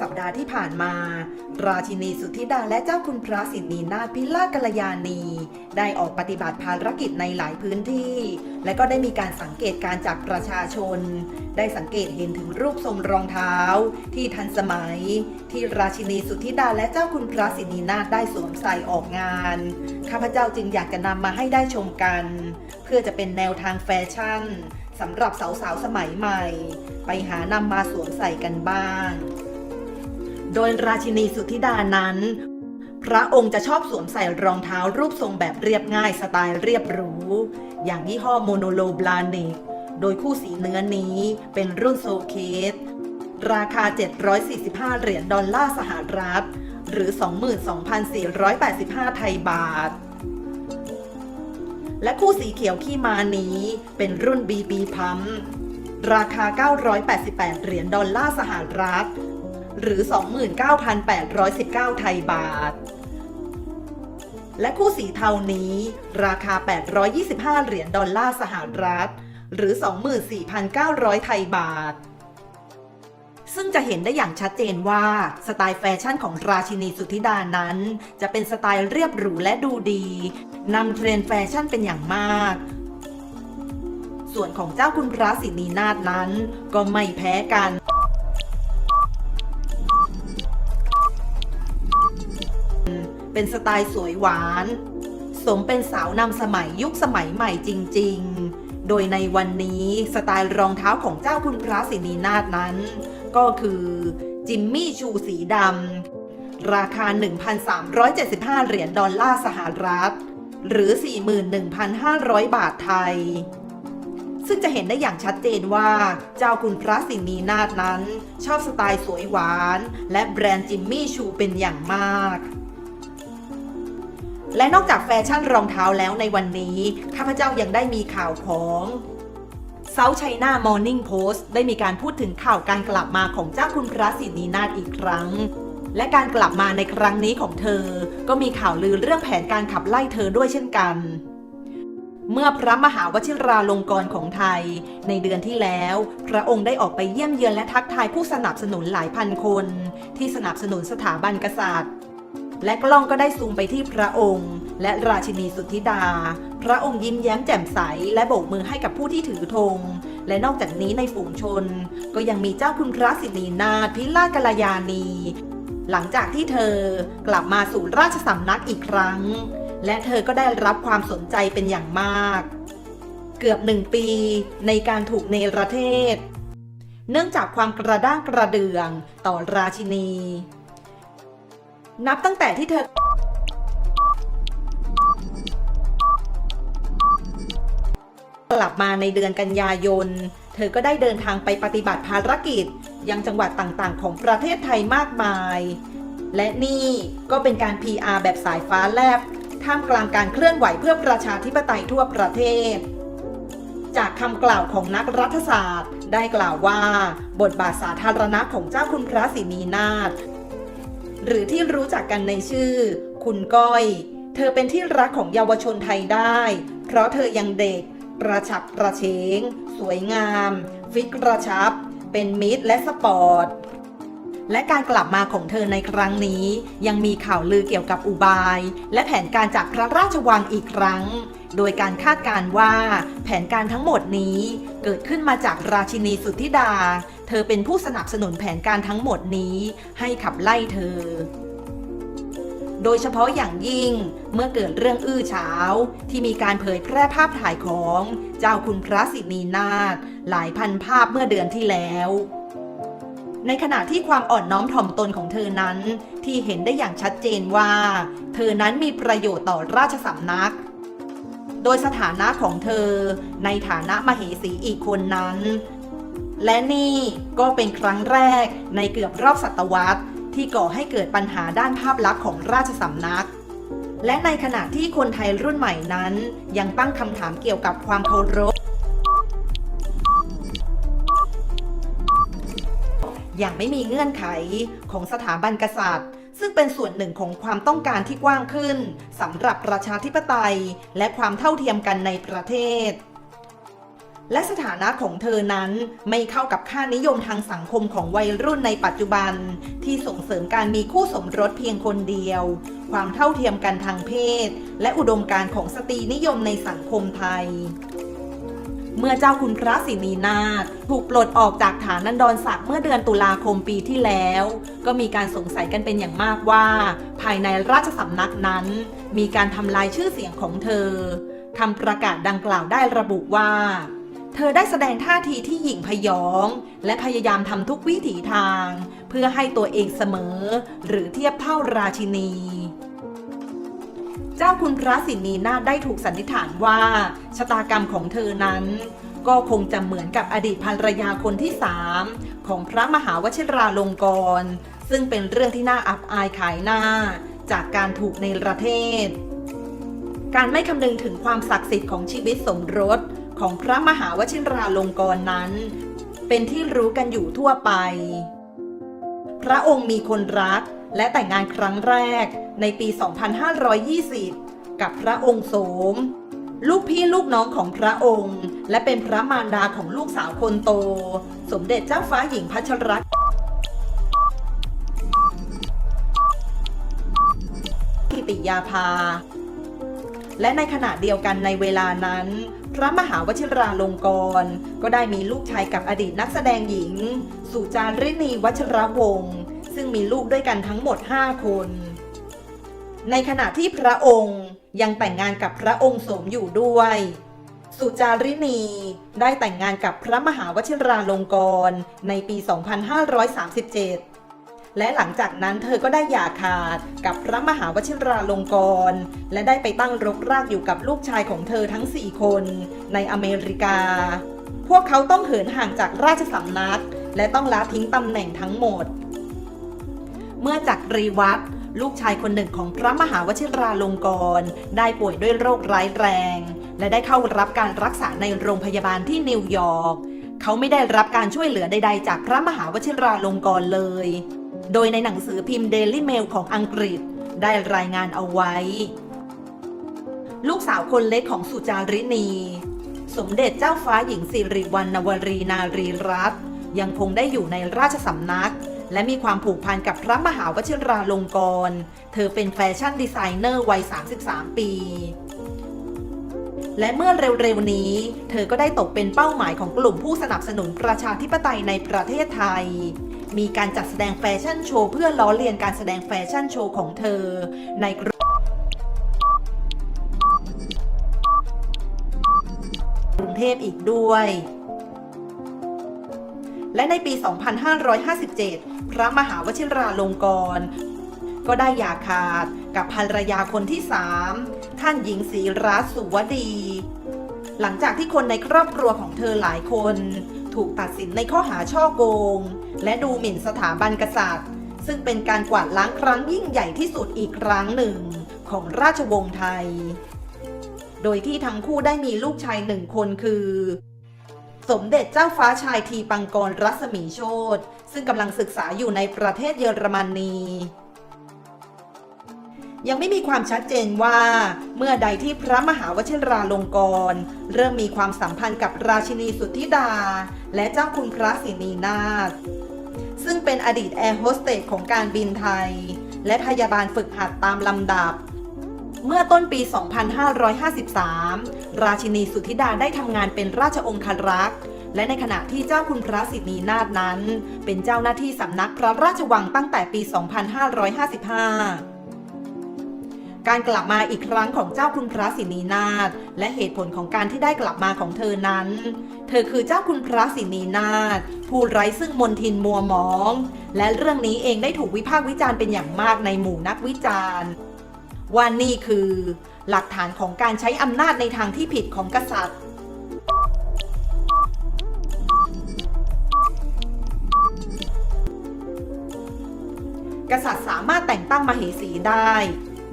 สัปดาห์ที่ผ่านมา ราชินีสุทธิดาและเจ้าคุณพระสินีนาถพิลากัลยาณี ได้ออกปฏิบัติภารกิจในหลายพื้นที่ และก็ได้มีการสังเกตการจากประชาชน ได้สังเกตเห็นถึงรูปทรงรองเท้า ที่ทันสมัย ที่ราชินีสุทธิดาและเจ้าคุณพระสินีนาถได้สวมใส่ออกงาน ข้าพเจ้าจึงอยากจะนำมาให้ได้ชมกัน เพื่อจะเป็นแนวทางแฟชั่นสำหรับสาวๆสมัยใหม่ ไปหานำมาสวมใส่กันบ้าง โดยราชินีสุธิดานั้น พระองค์จะชอบสวมใส่รองเท้ารูปทรงแบบเรียบง่ายสไตล์เรียบหรู อย่างยี่ห้อโมโนโลบลานิก โดยคู่สีเนื้อนี้เป็นรุ่นโซเคสราคา 745 เหรียญดอลลาร์สหรัฐ หรือ 22,485 ไทยบาท และคู่สีเขียวขี้มานี้เป็นรุ่น BB พัมราคา 988 เหรียญดอลลาร์สหรัฐ หรือ 29,819 ไทยบาท และคู่สีเทานี้ ราคา 825 เหรียญดอลลาร์สหรัฐ หรือ 24,900 ไทยบาท ซึ่งจะเห็นได้อย่างชัดเจนว่า สไตล์แฟชั่นของราชินีสุทธิดานั้น จะเป็นสไตล์เรียบหรูและดูดีนำเทรนด์แฟชั่นเป็นอย่างมากส่วนของเจ้าคุณพระสินีนาถนั้นก็ไม่แพ้กัน เป็นสไตล์สวยหวาน สมเป็นสาวนำสมัยยุคสมัยใหม่จริง ๆ โดยในวันนี้สไตล์รองเท้าของเจ้าคุณพระสินีนาถนั้น ก็คือจิมมี่ชูสีดำราคา 1,375 เหรียญดอลลาร์สหรัฐ หรือ 41,500 บาทไทยซึ่งจะเห็นได้อย่างชัดเจนว่าเจ้าคุณพระสินีนาถนั้น ชอบสไตล์สวยหวาน และแบรนด์จิมมี่ชูเป็นอย่างมาก และนอกจากแฟชั่นรองเท้าแล้วในวันนี้ ข้าพเจ้ายังได้มีข่าวของ South China Morning Post ได้มีการพูดถึงข่าวการกลับมาของเจ้าคุณพระสินีนาถอีกครั้ง และการกลับมาในครั้งนี้ของเธอ ก็มีข่าวลือเรื่องแผนการขับไล่เธอด้วยเช่นกันเมื่อพระมหาวชิราลงกรณ์ของไทย ในเดือนที่แล้ว พระองค์ได้ออกไปเยี่ยมเยือนและทักทายผู้สนับสนุนหลายพันคน ที่สนับสนุนสถาบันกษัตริย์ และกล้องก็ได้ซูมไปที่พระองค์ และราชินีสุทธิดา พระองค์ยิ้มแย้มแจ่มใส และโบกมือให้กับผู้ที่ถือธง และนอกจากนี้ในฝูงชน ก็ยังมีเจ้าคุณพระสินีนาถพิลากัลยาณีหลังจากที่เธอกลับมาสู่ราชสำนักอีกครั้ง และเธอก็ได้รับความสนใจเป็นอย่างมาก เกือบหนึ่งปีในการถูกเนรเทศ เนื่องจากความกระด้างกระเดืองต่อราชินี นับตั้งแต่ที่เธอ กลับมาในเดือนกันยายน เธอก็ได้เดินทางไปปฏิบัติภารกิจ ยังจังหวัดต่างๆ ของประเทศไทยมากมาย และนี่ก็เป็นการ PR แบบสายฟ้าแลบ ท่ามกลางการเคลื่อนไหวเพื่อประชาธิปไตยทั่วประเทศจากคำกล่าวของนักรัฐศาสตร์ ได้กล่าวว่า บทบาทสาธารณะของเจ้าคุณพระศรีนีนาถ หรือที่รู้จักกันในชื่อ คุณก้อย เธอเป็นที่รักของเยาวชนไทยได้ เพราะเธอยังเด็กประฉับประเฉง สวยงาม ฟิกกระชับ เป็นมิตรและสปอร์ตและการกลับมาของเธอในครั้งนี้ ยังมีข่าวลือเกี่ยวกับอุบาย และแผนการจากพระราชวังอีกครั้ง โดยการคาดการว่าแผนการทั้งหมดนี้เกิดขึ้นมาจากราชินีสุทธิดา เธอเป็นผู้สนับสนุนแผนการทั้งหมดนี้ให้ขับไล่เธอ โดยเฉพาะอย่างยิ่งเมื่อเกิดเรื่องอื้อฉาวที่มีการเผยแพร่ภาพถ่ายของเจ้าคุณพระสินีนาถหลายพันภาพเมื่อเดือนที่แล้วในขณะที่ความอ่อนน้อมถ่อมตนของเธอนั้นที่เห็นได้อย่างชัดเจนว่า เธอนั้นมีประโยชน์ต่อราชสำนัก โดยสถานะของเธอในฐานะมเหสีอีกคนนั้น และนี่ก็เป็นครั้งแรกในเกือบรอบศตวรรษ ที่ก่อให้เกิดปัญหาด้านภาพลักษณ์ของราชสำนัก และในขณะที่คนไทยรุ่นใหม่นั้น ยังตั้งคำถามเกี่ยวกับความเคารพอย่างไม่มีเงื่อนไขของสถาบันกษัตริย์ ซึ่งเป็นส่วนหนึ่งของความต้องการที่กว้างขึ้นสำหรับประชาธิปไตย และความเท่าเทียมกันในประเทศ และสถานะของเธอนั้นไม่เข้ากับค่านิยมทางสังคมของวัยรุ่นในปัจจุบัน ที่ส่งเสริมการมีคู่สมรสเพียงคนเดียว ความเท่าเทียมกันทางเพศ และอุดมการของสตรีนิยมในสังคมไทย เมื่อเจ้าคุณพระศินีนาถถูกปลดออกจากฐานันดรศักดิ์เมื่อเดือนตุลาคมปีที่แล้ว ก็มีการสงสัยกันเป็นอย่างมากว่า ภายในราชสำนักนั้น มีการทำลายชื่อเสียงของเธอคำประกาศดังกล่าวได้ระบุว่า เธอได้แสดงท่าทีที่หยิ่งพยอง และพยายามทำทุกวิถีทาง เพื่อให้ตัวเองเสมอ หรือเทียบเท่าราชินี เจ้าคุณพระสินีนาได้ถูกสันนิษฐานว่า ชะตากรรมของเธอนั้น ก็คงจะเหมือนกับอดีตภรรยาคนที่สามของพระมหาวชิราลงกรณ์ซึ่งเป็นเรื่องที่น่าอับอายขายหน้า จากการถูกในประเทศ การไม่คำนึงถึงความศักดิ์สิทธิ์ของชีวิตสมรส ของพระมหาวชิราลงกรณ์นั้น เป็นที่รู้กันอยู่ทั่วไป พระองค์มีคนรักและแต่งงานครั้งแรกในปี 2520 กับพระองค์โสม ลูกพี่ลูกน้องของพระองค์ และเป็นพระมารดาของลูกสาวคนโต สมเด็จเจ้าฟ้าหญิงพัชรกิติยาภา และในขณะเดียวกันในเวลานั้น พระมหาวชิราลงกรณ์ก็ได้มีลูกชายกับอดีตนักแสดงหญิง สุจารินีวัชรวงศ์ซึ่งมีลูกด้วยกันทั้งหมด 5 คน ในขณะที่พระองค์ยังแต่งงานกับพระองค์สมอยู่ด้วย สุจารินีได้แต่งงานกับพระมหาวชิราลงกรณ์ในปี 2537 และหลังจากนั้นเธอก็ได้หย่าขาดกับพระมหาวชิราลงกรณ์และได้ไปตั้งรกรากอยู่กับลูกชายของเธอทั้ง 4 คนในอเมริกา พวกเขาต้องเหินห่างจากราชสำนัก และต้องละทิ้งตำแหน่งทั้งหมด เมื่อจักรีวัตรลูกชายคนหนึ่งของพระมหาวชิราลงกรณ์ได้ป่วยด้วยโรคร้ายแรง และได้เข้ารับการรักษาในโรงพยาบาลที่นิวยอร์กเขาไม่ได้รับการช่วยเหลือใดๆ จากพระมหาวชิราลงกรณ์เลย โดยในหนังสือพิมพ์ Daily Mail ของอังกฤษได้รายงานเอาไว้ ลูกสาวคนเล็กของสุจารินี สมเด็จเจ้าฟ้าหญิงสิริวัณณวรีนารีรัตน์ยังคงได้อยู่ในราชสำนัก และมีความผูกพันกับพระมหาวชิราลงกรณ์เธอเป็นแฟชั่นดีไซเนอร์วัย 33 ปี และเมื่อเร็วๆนี้ เธอก็ได้ตกเป็นเป้าหมายของกลุ่มผู้สนับสนุนประชาธิปไตยในประเทศไทย มีการจัดแสดงแฟชั่นโชว์เพื่อล้อเลียนการแสดงแฟชั่นโชว์ของเธอ ในกรุงเทพอีกด้วย และในปี 2557 พระมหาวชิราลงกรณ์ก็ได้หย่าขาดกับภรรยาคนที่3ท่านหญิงศรีรัตน์สุวดี หลังจากที่คนในครอบครัวของเธอหลายคน ถูกตัดสินในข้อหาช่อโกง และดูหมิ่นสถาบันกษัตริย์ ซึ่งเป็นการกวาดล้างครั้งยิ่งใหญ่ที่สุดอีกครั้งหนึ่งของราชวงศ์ไทย โดยที่ทั้งคู่ได้มีลูกชายหนึ่งคนคือ สมเด็จเจ้าฟ้าชายทีปังกรรัศมีโชตซึ่งกำลังศึกษาอยู่ในประเทศเยอรมนียังไม่มีความชัดเจนว่า เมื่อใดที่พระมหาวชิราลงกรณ์เริ่มมีความสัมพันธ์กับราชินีสุทธิดา และเจ้าคุณพระสินีนาถ ซึ่งเป็นอดีตแอร์โฮสเตสของการบินไทย และพยาบาลฝึกหัดตามลำดับ เมื่อต้นปี 2553 ราชินีสุธิดาได้ทำงานเป็นราชองครักษ์และในขณะที่เจ้าคุณพระสินีนาถนั้น เป็นเจ้าหน้าที่สำนักพระราชวังตั้งแต่ปี 2555 การกลับมาอีกครั้งของเจ้าคุณพระสินีนาถและเหตุผลของการที่ได้กลับมาของเธอนั้น เธอคือเจ้าคุณพระสินีนาถผู้ไร้ซึ่งมนทินมัวหมอง และเรื่องนี้เองได้ถูกวิพากษ์วิจารณ์เป็นอย่างมากในหมู่นักวิจารณ์ว่านี่คือ หลักฐานของการใช้อำนาจในทางที่ผิดของกษัตริย์กษัตริย์สามารถแต่งตั้งมเหสีได้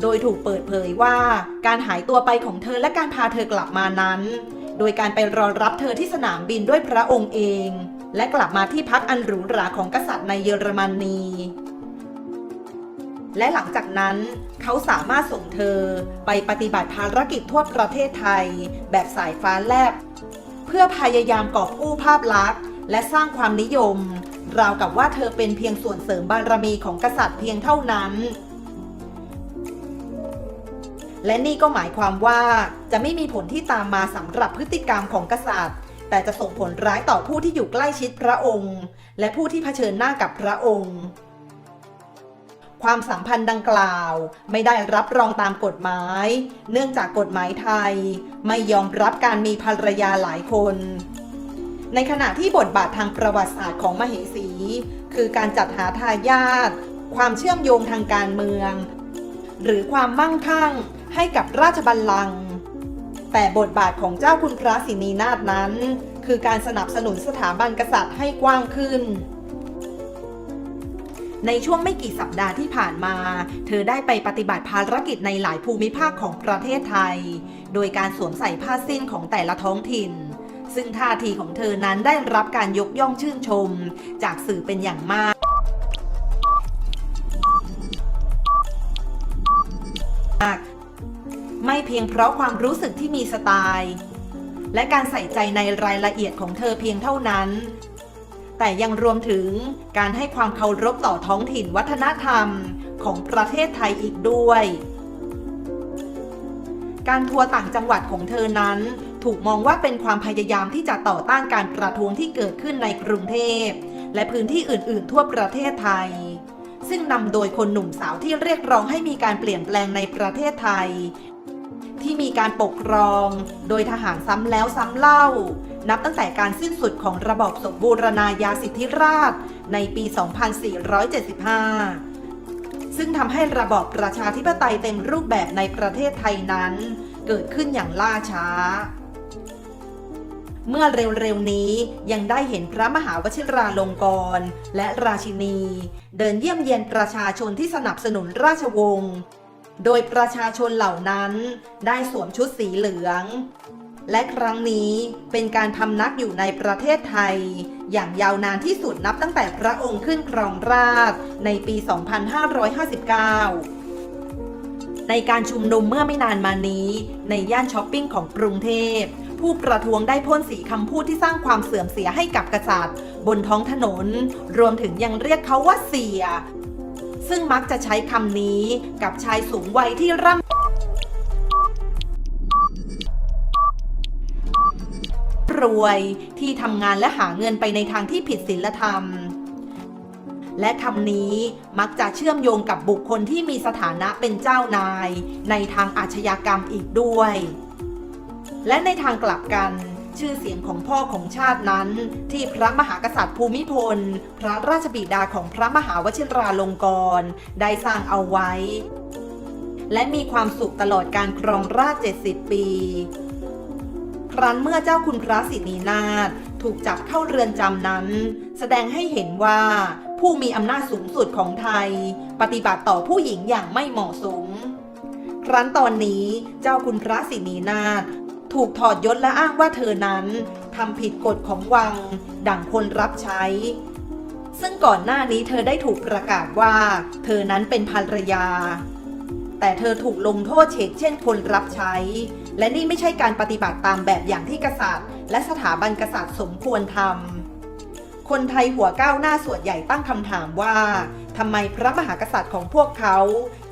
โดยถูกเปิดเผยว่าการหายตัวไปของเธอและการพาเธอกลับมานั้น โดยการไปรอรับเธอที่สนามบินด้วยพระองค์เอง และกลับมาที่พักอันหรูหราของกษัตริย์ในเยอรมนี และหลังจากนั้นเขาสามารถส่งเธอไปปฏิบัติภารกิจทั่วประเทศไทย แบบสายฟ้าแลบ เพื่อพยายามกอบกู้ภาพลักษณ์ และสร้างความนิยม ราวกับว่าเธอเป็นเพียงส่วนเสริมบารมีของกษัตริย์เพียงเท่านั้น และนี่ก็หมายความว่าจะไม่มีผลที่ตามมาสำหรับพฤติกรรมของกษัตริย์ แต่จะส่งผลร้ายต่อผู้ที่อยู่ใกล้ชิดพระองค์ และผู้ที่เผชิญหน้ากับพระองค์ ความสัมพันธ์ดังกล่าวไม่ได้รับรองตามกฎหมาย เนื่องจากกฎหมายไทย ไม่ยอมรับการมีภรรยาหลายคน ในขณะที่บทบาททางประวัติศาสตร์ของมเหสี คือการจัดหาทายาทความเชื่อมโยงทางการเมือง หรือความมั่งคั่ง ให้กับราชบัลลังก์แต่บทบาทของเจ้าคุณพระสินีนาถนั้น คือการสนับสนุนสถาบันกษัตริย์ให้กว้างขึ้น ในช่วงไม่กี่สัปดาห์ที่ผ่านมา เธอได้ไปปฏิบัติภารกิจในหลายภูมิภาคของประเทศไทย โดยการสวมใส่ผ้าสิ้นของแต่ละท้องถิ่น ซึ่งท่าทีของเธอนั้นได้รับการยกย่องชื่นชม จากสื่อเป็นอย่างมาก ไม่เพียงเพราะความรู้สึกที่มีสไตล์ และการใส่ใจในรายละเอียดของเธอเพียงเท่านั้น แต่ยังรวมถึงการให้ความเคารพต่อท้องถิ่นวัฒนธรรมของประเทศไทยอีกด้วย การทัวร์ต่างจังหวัดของเธอนั้น ถูกมองว่าเป็นความพยายามที่จะต่อต้านการประท้วงที่เกิดขึ้นในกรุงเทพ และพื้นที่อื่น ๆ ทั่วประเทศไทยซึ่งนำโดยคนหนุ่มสาวที่เรียกร้องให้มีการเปลี่ยนแปลงในประเทศไทย ที่มีการปกครอง โดยทหารซ้ำแล้วซ้ำเล่า นับตั้งแต่การสิ้นสุดของระบอบสมบูรณาญาสิทธิราชในปี 2475 ซึ่งทำให้ระบอบประชาธิปไตยเต็มรูปแบบในประเทศไทยนั้น เกิดขึ้นอย่างล่าช้า เมื่อเร็วๆนี้ยังได้เห็นพระมหาวชิราลงกรณ์และราชินี เดินเยี่ยมเยียนประชาชนที่สนับสนุนราชวงศ์ โดยประชาชนเหล่านั้นได้สวมชุดสีเหลือง และครั้งนี้เป็นการพำนักอยู่ในประเทศไทย อย่างยาวนานที่สุดนับตั้งแต่พระองค์ขึ้นครองราชในปี 2559ในการชุมนุมเมื่อไม่นานมานี้ ในย่านช้อปปิ้งของกรุงเทพ ผู้ประท้วงได้พ่นสีคำพูดที่สร้างความเสื่อมเสียให้กับกษัตริย์ บนท้องถนน รวมถึงยังเรียกเขาว่าเสีย ซึ่งมักจะใช้คำนี้กับชายสูงวัยที่ร่ำรวยที่ทำงานและหาเงินไปในทางที่ผิดศีลธรรม และคำนี้มักจะเชื่อมโยงกับบุคคลที่มีสถานะเป็นเจ้านาย ในทางอาชญากรรมอีกด้วย และในทางกลับกัน ชื่อเสียงของพ่อของชาตินั้น ที่พระมหากษัตริย์ภูมิพล พระราชบิดาของพระมหาวชิราลงกรณ์ได้สร้างเอาไว้ และมีความสุขตลอดการครองราช70 ปี ครั้นเมื่อเจ้าคุณพระสินีนาถถูกจับเข้าเรือนจำนั้น แสดงให้เห็นว่าผู้มีอำนาจสูงสุดของไทย ปฏิบัติต่อผู้หญิงอย่างไม่เหมาะสม ครั้นตอนนี้เจ้าคุณพระสินีนาถ ถูกถอดยศและอ้างว่าเธอนั้นทำผิดกฎของวัง ดั่งคนรับใช้ ซึ่งก่อนหน้านี้เธอได้ถูกประกาศว่า เธอนั้นเป็นภรรยา แต่เธอถูกลงโทษเฉกเช่นคนรับใช้ และนี่ไม่ใช่การปฏิบัติตามแบบอย่างที่กษัตริย์ และสถาบันกษัตริย์สมควรทำคนไทยหัวก้าวหน้าส่วนใหญ่ตั้งคำถามว่าทำไมพระมหากษัตริย์ของพวกเขา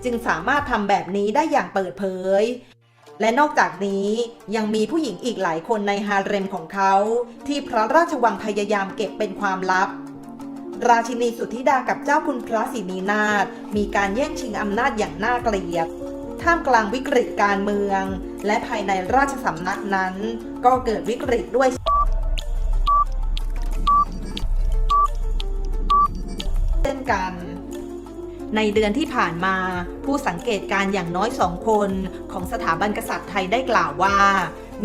จึงสามารถทำแบบนี้ได้อย่างเปิดเผย และนอกจากนี้ยังมีผู้หญิงอีกหลายคนในฮาเร็มของเขา ที่พระราชวังพยายามเก็บเป็นความลับ ราชินีสุทธิดากับเจ้าคุณพระศรีนีนาถมีการแย่งชิงอำนาจอย่างน่าเกลียดท่ามกลางวิกฤตการเมือง และภายในราชสำนักนั้น ก็เกิดวิกฤตด้วยเช่นกัน ในเดือนที่ผ่านมา ผู้สังเกตการ์อย่างน้อยสองคนของสถาบันกษัตริย์ไทยได้กล่าวว่า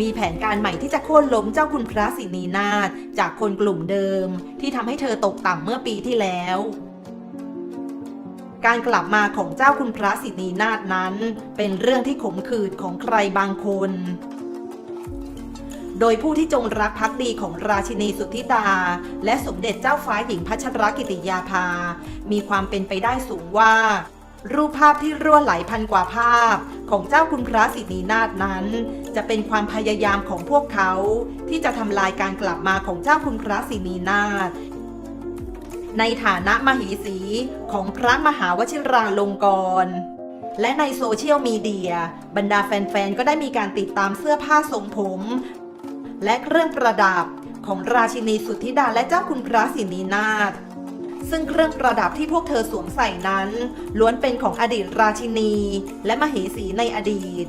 มีแผนการใหม่ที่จะโค่นล้มเจ้าคุณพระศรีนีนาถจากคนกลุ่มเดิม ที่ทำให้เธอตกต่ำเมื่อปีที่แล้วการกลับมาของเจ้าคุณพระศรีนีนาถนั้น เป็นเรื่องที่ขมขื่นของใครบางคน โดยผู้ที่จงรักภักดีของราชินีสุทธิดา และสมเด็จเจ้าฟ้าหญิงพัชรกิติยาภา มีความเป็นไปได้สูงว่า รูปภาพที่รั่วไหลพันกว่าภาพ ของเจ้าคุณพระสินีนาถนั้น จะเป็นความพยายามของพวกเขา ที่จะทำลายการกลับมาของเจ้าคุณพระสินีนาถในฐานะมเหสีของพระมหาวชิราลงกรณ์และในโซเชียลมีเดีย บรรดาแฟนๆ ก็ได้มีการติดตามเสื้อผ้าทรงผม และเครื่องประดับของราชินีสุทธิดาและเจ้าคุณพระสินีนาถซึ่งเครื่องประดับที่พวกเธอสวมใส่นั้น ล้วนเป็นของอดีตราชินี และมเหสีในอดีต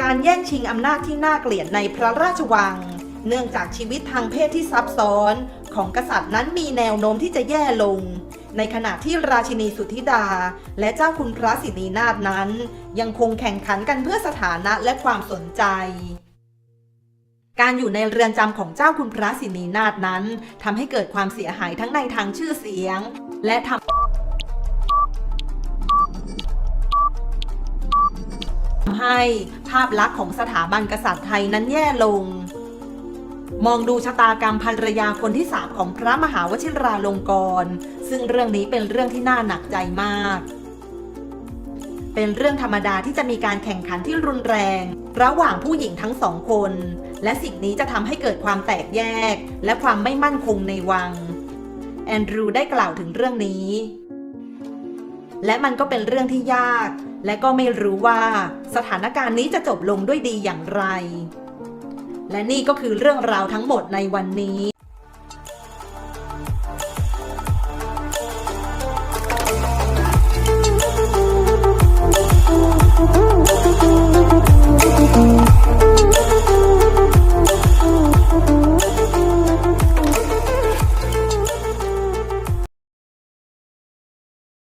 การแย่งชิงอำนาจที่น่าเกลียดในพระราชวัง เนื่องจากชีวิตทางเพศที่ซับซ้อนของกษัตริย์นั้นมีแนวโน้มที่จะแย่ลง ในขณะที่ราชินีสุทธิดา และเจ้าคุณพระสินีนาถนั้น ยังคงแข่งขันกันเพื่อสถานะและความสนใจ การอยู่ในเรือนจำของเจ้าคุณพระสินีนาถนั้นทำให้เกิดความเสียหายทั้งในทางชื่อเสียง และทำให้ภาพลักษณ์ของสถาบันกษัตริย์ไทยนั้นแย่ลง มองดูชะตากรรมภรรยาคนที่สามของพระมหาวชิราลงกรณ์ซึ่งเรื่องนี้เป็นเรื่องที่น่าหนักใจมาก เป็นเรื่องธรรมดาที่จะมีการแข่งขันที่รุนแรง ระหว่างผู้หญิงทั้งสองคน และสิ่งนี้จะทำให้เกิดความแตกแยก และความไม่มั่นคงในวัง แอนดรูได้กล่าวถึงเรื่องนี้ และมันก็เป็นเรื่องที่ยาก และก็ไม่รู้ว่าสถานการณ์นี้จะจบลงด้วยดีอย่างไร และนี่ก็คือเรื่องราวทั้งหมดในวันนี้